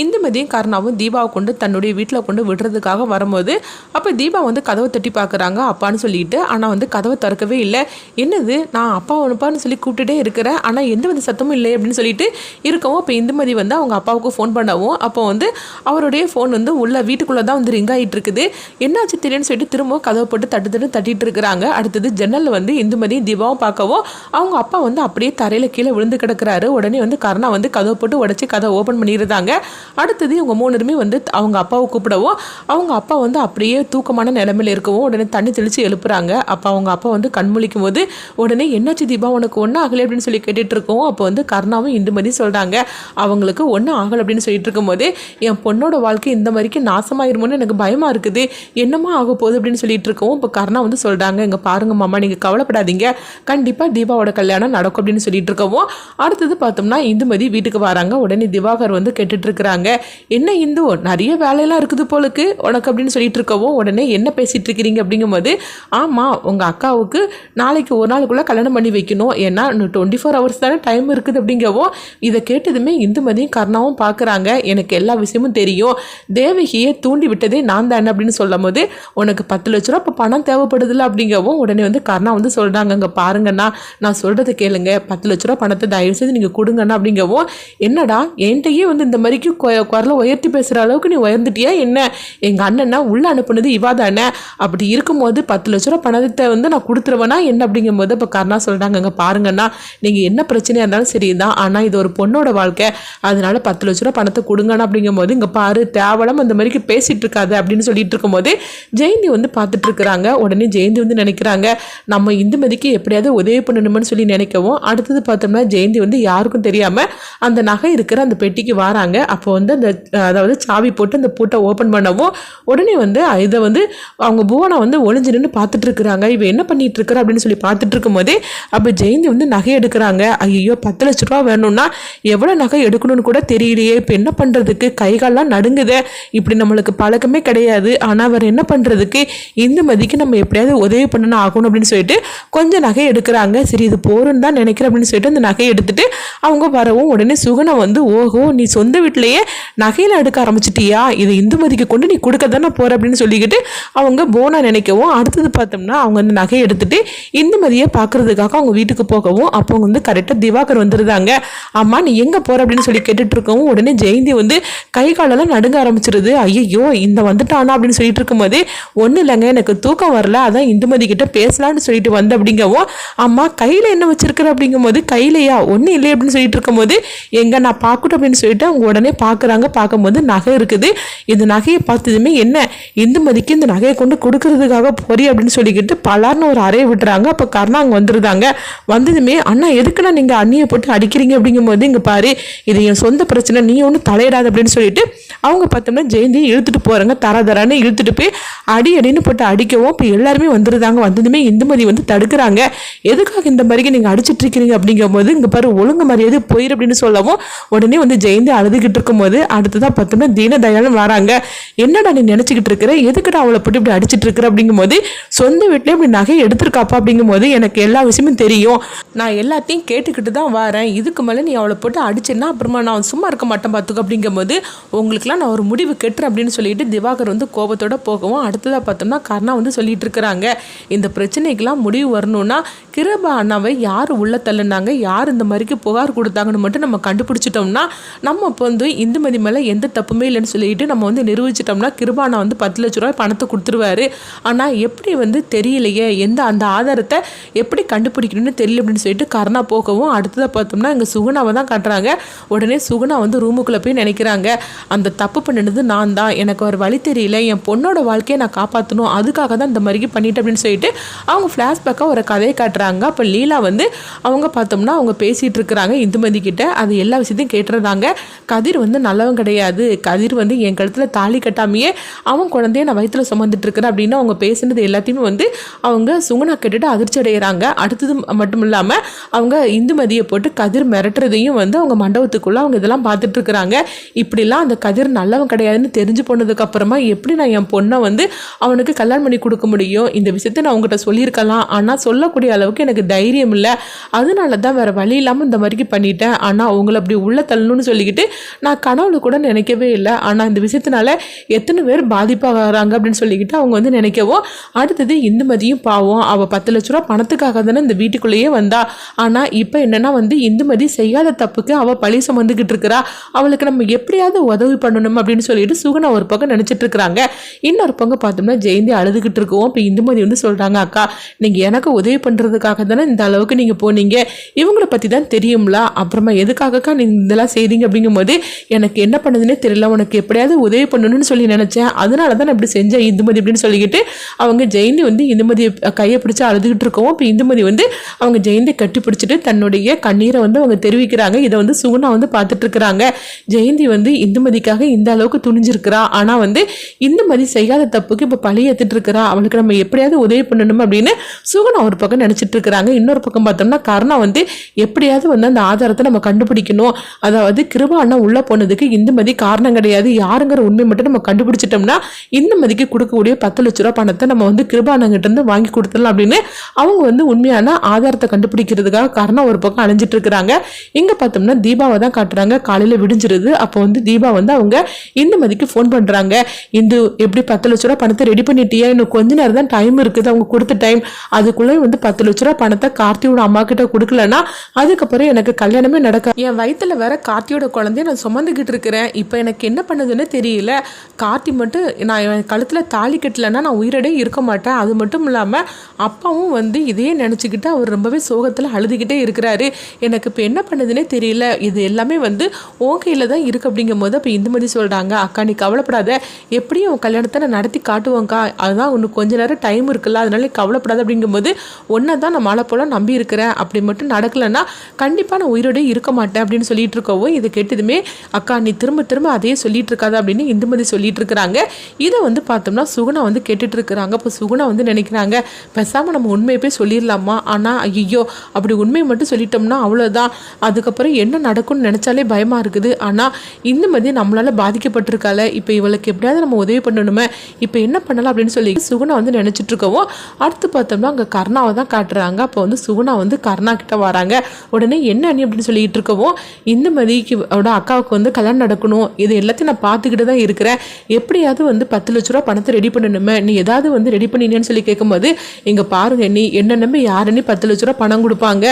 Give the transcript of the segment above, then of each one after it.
இந்துமதியும் கர்ணாவும் தீபாவை கொண்டு தன்னுடைய வீட்டில் கொண்டு விடுறதுக்காக வரும்போது அப்போ தீபா வந்து கதவை தட்டி பார்க்குறாங்க அப்பான்னு சொல்லிட்டு ஆனால் வந்து கதவை திறக்கவே இல்லை. என்னது நான் அப்பா அனுப்பான்னு சொல்லி கூப்பிட்டுட்டே இருக்கிறேன். ஆனால் எந்த வித சத்தமும் இல்லை அப்படின்னு சொல்லிட்டு இருக்கவும் இப்போ இந்துமதி வந்து அவங்க அப்பாவுக்கு ஃபோன் பண்ணவும் அப்போ வந்து அவருடைய ஃபோன் வந்து உள்ள வீட்டுக்குள்ளே தான் வந்து ரிங் ஆகிட்டு இருக்குது. என்னாச்சு தெரியும்னு சொல்லிட்டு திரும்பவும் கதவை போட்டு தட்டு தட்டு தட்டிட்டு இருக்கிறாங்க. அடுத்தது ஜன்னலில் வந்து இந்துமதியும் தீபாவும் பார்க்கவும் அவங்க அப்பா வந்து அப்படியே தரையில் கீழே விழுந்து கிடக்குறாரு. உடனே வந்து கருணா வந்து கதவை போட்டு உடச்சி கதவை ஓப்பன் பண்ணியிருந்தாங்க அடுத்தது இவங்க மூணுருமே வந்து அவங்க அப்பாவை கூப்பிடவும் அவங்க அப்பா வந்து அப்படியே தூக்கமான நிலமையில் இருக்கவும் உடனே தண்ணி தெளித்து எழுப்புறாங்க. அப்போ அவங்க அப்பா வந்து கண்முழிக்கும் போது உடனே என்னாச்சு தீபா உனக்கு ஒன்றும் ஆகலை அப்படின்னு சொல்லி கேட்டுட்டு இருக்கோம் அப்போ வந்து கருணாவும் இந்துமதி சொல்கிறாங்க அவங்களுக்கு ஒன்றும் ஆகலை அப்படின்னு சொல்லிட்டு இருக்கும்போது என் பொண்ணோட வாழ்க்கை இந்த மாதிரிக்கு நாசமாயிருமோன்னு எனக்கு பயமாக இருக்குது. என்னமா ஆக போகுது? அப்படின்னு சொல்லிட்டு இருக்கோம் இப்போ கருணா வந்து சொல்கிறாங்க இங்கே பாருங்க மாமா நீங்கள் கவலைப்படாதீங்க. கண்டிப்பாக தீபாவோட கல்யாணம் நடக்கும் அப்படின்னு சொல்லிட்டு இருக்கவும் அடுத்தது பார்த்தோம்னா இந்துமதி வீட்டுக்கு வராங்க. உடனே திவாகர் வந்து கேட்டுட்டு இருக்கிறாங்க. என்ன இந்து நிறைய வேலையெல்லாம் இருக்குது போலுக்கு. உனக்கு அப்படின்னு சொல்லிட்டு இருக்கவும் உடனே என்ன பேசிகிட்டு இருக்கிறீங்க அப்படிங்கும்போது ஆமாம் உங்கள் அக்காவுக்கு நாளைக்கு ஒரு நாளுக்குள்ளே கல்யாணம் பண்ணி வைக்கணும். ஏன்னா டுவெண்ட்டி ஃபோர் ஹவர்ஸ் தானே டைம் இருக்குது. அப்படிங்கவும் இதை கேட்டதுமே இந்துமதியும் கர்ணாவும் பார்க்குறாங்க. எனக்கு எல்லா விஷயமும் தெரியும். தேவகியை தூண்டி விட்டதே நான் தானே. அப்படின்னு சொல்லும் போது உனக்கு பத்து லட்ச ரூபா இப்போ பணம் தேவைப்படுதில்ல அப்படிங்கவும் உடனே வந்து கர்ணா வந்து சொல்கிறாங்க அங்கே பாருங்கண்ணா நான் சொல்கிறத கேளுங்க. பத்து லட்ச ரூபா பணத்தை தயவு செய்து நீங்கள் கொடுங்கண்ணா. அப்படிங்கவும் என்னடா என்கிட்டயே வந்து இந்த மாதிரிக்கு குரலை உயர்த்தி பேசுகிற அளவுக்கு நீ உயர்ந்துட்டியா என்ன? எங்கள் அண்ணனை உள்ளே அனுப்புனது இவா தானே? அப்படி இருக்கும்போது பத்து லட்ச ரூபா பணத்தை வந்து நான் கொடுத்துருவேனா? என்ன அப்படிங்கும்போது இப்போ கர்ணா சொல்கிறாங்க அங்கே பாருங்கண்ணா நீங்கள் என்ன பிரச்சனையாக இருந்தாலும் சரி தான் ஆனால் இது ஒரு பொண்ணோட வாழ்க்கை. அதனால பத்து லட்ச ரூபா பணத்தை கொடுங்கண்ணா அப்படிங்கும்போது இங்கே பாரு தேவலம் அந்த மாதிரிக்கு பேசிகிட்டு இருக்காது அப்படின்னு சொல்லிட்டு இருக்கும்போது ஜெயந்தி வந்து பார்த்துட்டு இருக்கிறாங்க. உடனே ஜெயந்தி வந்து நினைக்கிறாங்க நம்ம இந்துமதிக்கு எப்படியாவது உதவி பண்ணணும்னு சொல்லி நினைக்கவும். அடுத்தது பார்த்தோம்னா ஜெயந்தி வந்து யாருக்கும் தெரியாமல் அந்த நகை இருக்கிற அந்த பெட்டிக்கு வராங்க. அப்போ வந்து அந்த அதாவது சாவி போட்டு அந்த பூட்டை ஓப்பன் பண்ணவும் உடனே வந்து இதை வந்து அவங்க பூவனை வந்து ஒளிஞ்சு நின்று பார்த்துட்டு இருக்கிறாங்க இவன் என்ன பண்ணிட்டு இருக்கிற அப்படின்னு சொல்லி பார்த்துட்டு இருக்கும்போதே அப்போ ஜெயந்தி வந்து நகை எடுக்கிறாங்க. ஐயோ பத்து லட்ச ரூபா வேணும்னா எவ்வளோ நகை எடுக்கணும்னு கூட தெரியலையே. இப்போ என்ன பண்ணுறதுக்கு கைகாலெலாம் நடுங்குதே. இப்படி நம்மளுக்கு பழக்கமே கிடையாது. ஆனால் அவர் என்ன பண்ணுறதுக்கு இந்த மதிக்கு நம்ம எப்படியாவது உதவி பண்ணணும் ஆகணும் அப்படின்னு சொல்லிட்டு கொஞ்சம் நகை எடுக்கிறாங்க. சரி இது போறோன்னு தான் நினைக்கிறேன் அப்படின்னு சொல்லிட்டு அந்த நகையை எடுத்துட்டு அவங்க வரவும் உடனே சுகுணா வந்து ஓஹோ நீ சொந்த வீட்டிலேயே நகையில் எடுக்க ஆரம்பிச்சிட்டியா? இது இந்துமதிக்கு கொண்டு நீ கொடுக்க தானே போகிற அப்படின்னு சொல்லிக்கிட்டு அவங்க போனா நினைக்கவும் அடுத்தது பார்த்தோம்னா அவங்க அந்த நகையை எடுத்துட்டு இந்துமதியை பார்க்கறதுக்காக அவங்க வீட்டுக்கு போகவும் அப்போ வந்து கரெக்டாக திவாகர் வந்துருந்தாங்க அம்மா நீ எங்கே போகிற அப்படின்னு சொல்லி கேட்டுட்டு இருக்கவும் உடனே ஜெயந்தி வந்து கை காலெல்லாம் நடுங்க ஆரம்பிச்சிருது. ஐயோ இந்த வந்துட்டானா? அப்படின்னு சொல்லிட்டு இருக்கும்போது ஒன்றும் இல்லைங்க எனக்கு தூக்கம் வரல அதான் இந்துமதி கிட்ட பேசலாம்னு சொல்லிட்டு வந்து அப்படிங்கவும் அம்மா கையில் என்ன வச்சிருக்கிற? அப்படிங்கும்போது கையிலையா? ஒன்றும் இல்லை அப்படின்னு சொல்லிட்டு இருக்கும்போது எங்கே நான் பார்க்கட்டும் அப்படின்னு சொல்லிட்டு அவங்க உடனே பார்க்குறாங்க பார்க்கும்போது நகை இருக்குது. இந்த நகையை பார்த்ததுமே என்ன? இந்துமதிக்கு இந்த நகையை கொண்டு கொடுக்கறதுக்காக பொறி அப்படின்னு சொல்லிக்கிட்டு பலார்னு ஒரு அறையை விட்டுறாங்க. அப்போ கர்ணா அங்கே வந்துருந்தாங்க வந்ததுமே அண்ணா எதுக்குண்ணா நீங்கள் அண்ணியை போட்டு அடிக்கிறீங்க? அப்படிங்கும்போது இங்கே பாரு இது என் சொந்த பிரச்சனை. நீ ஒன்றும் தலையிடாது அப்படின்னு சொல்லிட்டு அவங்க பார்த்தோம்னா ஜெயந்தி இழுத்துட்டு போகிறாங்க தர தரான்னு இழுத்துட்டு போய் அடி அடின்னு போட்டு அடிக்கவும் இப்போ எல்லாருமே வந்துருந்தாங்க. வந்ததுமே இந்துமதி வந்து தடுக்கிறாங்க. எதுக்காக இந்த மாதிரிக்கு நீங்கள் அடிச்சிட்டு இருக்கிறீங்க அப்படிங்கும்போது இங்கே பாரு ஒழுங்கு மரியாதை போயிரு அப்படின்னு சொல்லவும் உடனே வந்து ஜெயந்தி அழுதுகிட்டு இருக்கும்போது அடுத்ததாக பார்த்தோம்னா தீனதயாலும் வராங்க. என்னடா நீ நினச்சிக்கிட்டு இருக்கிற? எதுக்குடா அவளை போட்டு இப்படி அடிச்சிட்டு இருக்கிற? அப்படிங்கும்போது சொந்த வீட்டிலே இப்படி நகை எடுத்திருக்காப்பா அப்படிங்கும்போது எனக்கு எல்லா விஷயமும் தெரியும். நான் எல்லாத்தையும் கேட்டுக்கிட்டு தான் வரேன். இதுக்கு மேலே நீ அவளை போட்டு அடிச்சேன்னா அப்புறமா நான் சும்மா இருக்க மாட்டேன் பார்த்துக்க அப்படிங்கும்போது உங்களுக்குலாம் நான் ஒரு முடிவு கெட்டுறேன் அப்படின்னு சொல்லிட்டு திவாகர் வந்து கோபத்தோட போகவும் அடுத்ததாக பார்த்தோம்னா கர்ணா வந்து சொல்லிட்டு இருக்கிறாங்க. இந்த பிரச்சனைக்கெல்லாம் முடிவு வரணும்னா கிருபா அண்ணாவை யார் உள்ள தள்ளுனாங்க? யார் இந்த மாதிரிக்கு புகார் கொடுத்தாங்கன்னு மட்டும் நம்ம கண்டுபிடிச்சிட்டோம்னா நம்ம இப்போ வந்து இந்துமதி மேலே எந்த தப்புமே இல்லைன்னு சொல்லிட்டு நம்ம வந்து நிரூபிச்சிட்டோம்னா கிருபானா வந்து பத்து லட்ச ரூபாய் பணத்தை கொடுத்துருவாரு. ஆனால் எப்படி வந்து தெரியலையே? எந்த அந்த ஆதாரத்தை எப்படி கண்டுபிடிக்கணும்னு தெரியல அப்படின்னு சொல்லிட்டு கருணா போகவும் அடுத்ததாக பார்த்தோம்னா இங்கே சுகுணாவை தான் காட்டுறாங்க. உடனே சுகுணா வந்து ரூமுக்குள்ளே போய் நினைக்கிறாங்க. அந்த தப்பு பண்ணினது நான் தான். எனக்கு ஒரு வழி தெரியல. என் பொண்ணோட வாழ்க்கையை நான் காப்பாற்றணும் அதுக்காக தான் இந்த மாதிரி பண்ணிட்டேன் அப்படின்னு சொல்லிட்டு அவங்க ஃப்ளாஷ்பேக்காக ஒரு கதையை காட்டுறாங்க. அப்போ லீலா வந்து அவங்க பார்த்தோம்னா அவங்க பேசிகிட்டு இருக்கிறாங்க இந்துமதி கிட்ட. அது எல்லா விஷயத்தையும் கேட்டுறதாங்க. கதிர் வந்து வந்து நல்லவன் கிடையாது. கதிர் வந்து என் கழுத்தில் தாலி கட்டாமையே அவன் குழந்தைய நான் வயிற்றுல சுமந்துட்டு இருக்கிறேன் அப்படின்னு அவங்க பேசுனது எல்லாத்தையுமே வந்து அவங்க சுகுணா கேட்டுட்டு அதிர்ச்சி அடைகிறாங்க அடுத்தது மட்டும் இல்லாமல் அவங்க இந்துமதியை போட்டு கதிர் மிரட்டுறதையும் வந்து அவங்க மண்டபத்துக்குள்ளே அவங்க இதெல்லாம் பார்த்துட்டு இருக்கிறாங்க இப்படிலாம் அந்த கதிர் நல்லவன் கிடையாதுன்னு தெரிஞ்சு போனதுக்கப்புறமா எப்படி நான் என் பொண்ணை வந்து அவனுக்கு கல்யாணம் பண்ணி கொடுக்க முடியும்? இந்த விஷயத்தை நான் அவங்ககிட்ட சொல்லியிருக்கலாம். ஆனால் சொல்லக்கூடிய அளவுக்கு எனக்கு தைரியம் இல்லை. அதனால தான் வேறு வழி இல்லாமல் இந்த மாதிரிக்கு பண்ணிட்டேன். ஆனால் அவங்கள அப்படி உள்ள தள்ளணும்னு சொல்லிக்கிட்டு நான் கனவுல கூட நினைக்கவே இல்லை. ஆனால் இந்த விஷயத்தினால எத்தனை பேர் பாதிப்பாகிறாங்க அப்படின்னு சொல்லிக்கிட்டு அவங்க வந்து நினைக்கவும் அடுத்தது இந்துமதியும் பாவம். அவள் பத்து லட்ச ரூபா பணத்துக்காக தானே இந்த வீட்டுக்குள்ளேயே வந்தா. ஆனால் இப்போ என்னென்னா வந்து இந்துமதி செய்யாத தப்புக்கு அவள் பழி சுமந்துக்கிட்டு இருக்கிறா. அவளுக்கு நம்ம எப்படியாவது உதவி பண்ணணும் அப்படின்னு சொல்லிட்டு சுகுணா ஒரு பக்கம் நினச்சிட்டு இருக்கிறாங்க. இன்னொரு பக்கம் பார்த்தோம்னா ஜெயந்தி அழுதுகிட்டு இருக்கோம் இப்போ இந்துமதி வந்து சொல்கிறாங்க அக்கா நீங்கள் எனக்கு உதவி பண்ணுறதுக்காக தானே இந்த அளவுக்கு நீங்கள் போனீங்க. இவங்களை பற்றி தான் தெரியும்ல. அப்புறமா எதுக்காகக்கா நீங்கள் இதெல்லாம் செய்தீங்க? அப்படிங்கும்போது எனக்கு என்ன பண்ணுதுன்னே தெரியல உனக்கு எப்படியாவது உதவி பண்ணணும்னு சொல்லி நினச்சேன். அதனால தான் நான் இப்படி செஞ்சேன் இந்துமதி அப்படின்னு சொல்லிக்கிட்டு அவங்க ஜெயந்தி வந்து இந்துமதி கையை பிடிச்சி அழுதுகிட்டு இருக்கோம் இப்போ இந்துமதி வந்து அவங்க ஜெயந்தி கட்டி பிடிச்சிட்டு தன்னுடைய கண்ணீரை வந்து அவங்க தெரிவிக்கிறாங்க. இதை வந்து சுகுணா வந்து பார்த்துட்டு இருக்கிறாங்க. ஜெயந்தி வந்து இந்துமதிக்காக இந்த அளவுக்கு துணிஞ்சிருக்கிறா. ஆனால் வந்து இந்துமதி செய்யாத தப்புக்கு இப்போ பழி ஏற்றுட்டு இருக்கிறா. அவளுக்கு நம்ம எப்படியாவது உதவி பண்ணணும் அப்படின்னு சுகுணா ஒரு பக்கம் நினச்சிட்டு இருக்கிறாங்க. இன்னொரு பக்கம் பார்த்தோம்னா கருணா வந்து எப்படியாவது வந்து அந்த ஆதாரத்தை நம்ம கண்டுபிடிக்கணும். அதாவது கிருபா அண்ணா உள்ள போனதுக்கு இந்துமதி காரணம் கிடையாது. யாருங்கிற உண்மை மட்டும் நம்ம கண்டுபிடிச்சிட்டோம்னா இந்துமதிக்கு கொடுக்கக்கூடிய பத்து லட்ச ரூபா பணத்தை நம்ம வந்து கிருபானங்கிட்ட இருந்து வாங்கி கொடுத்துடலாம் அப்படின்னு அவங்க வந்து உண்மையான ஆதாரத்தை கண்டுபிடிக்கிறதுக்காக காரணம் ஒரு பக்கம் அலைஞ்சிட்டு இருக்கிறாங்க இங்க பார்த்தோம்னா தீபாவை தான் காட்டுறாங்க. காலையில விடிஞ்சிருது. அப்போ வந்து தீபா வந்து அவங்க இந்துமதிக்கு ஃபோன் பண்றாங்க. இந்து எப்படி பத்து லட்ச ரூபா பணத்தை ரெடி பண்ணிட்டியா? இன்னும் கொஞ்ச நேரம் தான் டைம் இருக்குது. அவங்க கொடுத்த டைம் அதுக்குள்ளே வந்து பத்து லட்ச ரூபா பணத்தை கார்த்தியோட அம்மா கிட்ட கொடுக்கலன்னா அதுக்கப்புறம் எனக்கு கல்யாணமே நடக்க என் வயிற்றுல வேற கார்த்தியோட குழந்தைய நான் உட்காந்துக்கிட்டு இருக்கிறேன். இப்போ எனக்கு என்ன பண்ணுதுன்னு தெரியல. கார்த்தி மட்டும் நான் என் கழுத்தில் தாலி கட்டலைன்னா நான் உயிரோடே இருக்க மாட்டேன். அது மட்டும் இல்லாமல் அப்பாவும் வந்து இதையே நினச்சிக்கிட்டு அவர் ரொம்பவே சோகத்தில் அழுதுகிட்டே இருக்கிறாரு. எனக்கு இப்போ என்ன பண்ணுதுன்னே தெரியல. இது எல்லாமே வந்து உன் கையில் தான் இருக்குது அப்படிங்கும் போது அப்போ மாதிரி சொல்கிறாங்க அக்கா நீ கவலைப்படாத. எப்படியும் உன் கல்யாணத்தை நான் நடத்தி காட்டுவோங்க்கா அதுதான் உனக்கு கொஞ்ச நேரம் டைம் இருக்குல்ல. அதனால நீ கவலைப்படாத. அப்படிங்கும்போது ஒன்றை தான் நான் மழை போல நம்பி இருக்கிறேன். அப்படி மட்டும் நடக்கலைன்னா கண்டிப்பாக நான் உயிரோடே இருக்க மாட்டேன். அப்படின்னு சொல்லிட்டு இருக்கவும் இதை கேட்டதுமே அக்கா நீ திரும்ப திரும்ப அதே சொல்லிட்டு இருக்காத அப்படின்னு இந்துமதி சொல்லிட்டு இருக்கிறாங்க இதை வந்து பார்த்தோம்னா சுகுணா வந்து கேட்டுட்டு இருக்கிறாங்க இப்போ சுகுணா வந்து நினைக்கிறாங்க பேசாமல் நம்ம உண்மையை போய் சொல்லிடலாமா? ஆனால் ஐயோ அப்படி உண்மையை மட்டும் சொல்லிட்டோம்னா அவ்வளோதான் அதுக்கப்புறம் என்ன நடக்கும்னு நினச்சாலே பயமாக இருக்குது. ஆனால் இந்துமதி நம்மளால் பாதிக்கப்பட்டிருக்கால இப்போ இவளுக்கு எப்படியாவது நம்ம உதவி பண்ணணுமே. இப்போ என்ன பண்ணலாம் அப்படின்னு சொல்லி சுகுணா வந்து நினச்சிட்டு இருக்கவும் அடுத்து பார்த்தோம்னா அங்கே கர்ணாவை தான் காட்டுறாங்க. அப்போ வந்து சுகுணா வந்து கர்ணா கிட்ட வராங்க. உடனே என்ன அண்ணி அப்படின்னு சொல்லிட்டு இருக்கவும் இந்துமதிக்கு அக்காவுக்கு வந்து கல்யாணம் நடக்கணும். இது எல்லாத்தையும் நான் பார்த்துக்கிட்டு தான் இருக்கிறேன். எப்படியாவது வந்து பத்து லட்ச ரூபா பணத்தை ரெடி பண்ணணுமே. நீ ஏதாவது வந்து ரெடி பண்ணினேன்னு சொல்லி கேட்கும்போது இங்கே பாருங்க நீ என்ன நம்பி யாருன்னு பத்து லட்ச ரூபா பணம் கொடுப்பாங்க.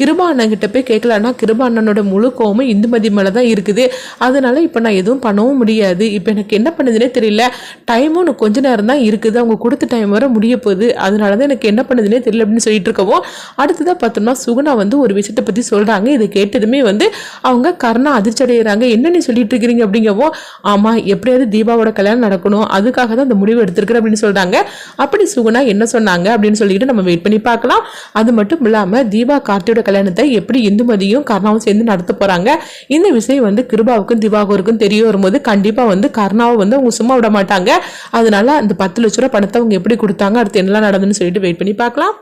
கிருபா அண்ணன்கிட்ட போய் கேட்கலன்னா கிருபா அண்ணனோட முழு கோவமும் இந்துமதி மேலே தான் இருக்குது. அதனால இப்போ நான் எதுவும் பண்ணவும் முடியாது. இப்போ எனக்கு என்ன பண்ணுதுன்னே தெரியல. டைமும் இன்னும் கொஞ்ச நேரம் தான் இருக்குது. அவங்க கொடுத்த டைம் வர முடிய போகுது. அதனால தான் எனக்கு என்ன பண்ணுதுன்னே தெரியல அப்படின்னு சொல்லிட்டு இருக்கவும். அடுத்ததாக பார்த்தோம்னா சுகுணா வந்து ஒரு விஷயத்தை பற்றி சொல்கிறாங்க இதை கேட்டதுமே வந்து அவங்க கர்ணா அதிர்ச்சி அடைகிறாங்க என்ன நீ சொல்லிட்டு இருக்கிறீங்க அப்படிங்கவோ ஆமாம் எப்படியாவது தீபாவோட கல்யாணம் நடக்கணும் அதுக்காக தான் இந்த முடிவு எடுத்திருக்கிற அப்படின்னு சொல்கிறாங்க அப்படி சுகுணா என்ன சொன்னாங்க அப்படின்னு சொல்லிட்டு நம்ம வெயிட் பண்ணி பார்க்கலாம். அது மட்டும் இல்லாமல் தீபா கார்த்தியோட கல்யாணத்தை எப்படி இந்துமதியும் கர்ணாவும் சேர்ந்து நடத்த போகிறாங்க இந்த விஷயம் வந்து கிருபாவுக்கும் திவாகருக்கும் தெரிய வரும்போது கண்டிப்பாக வந்து கர்ணாவை வந்து அவங்க சும்மா விட மாட்டாங்க. அதனால அந்த பத்து லட்ச ரூபா பணத்தை அவங்க எப்படி கொடுத்தாங்க அடுத்து என்னெல்லாம் நடந்துன்னு சொல்லிட்டு வெயிட் பண்ணி பார்க்கலாம்.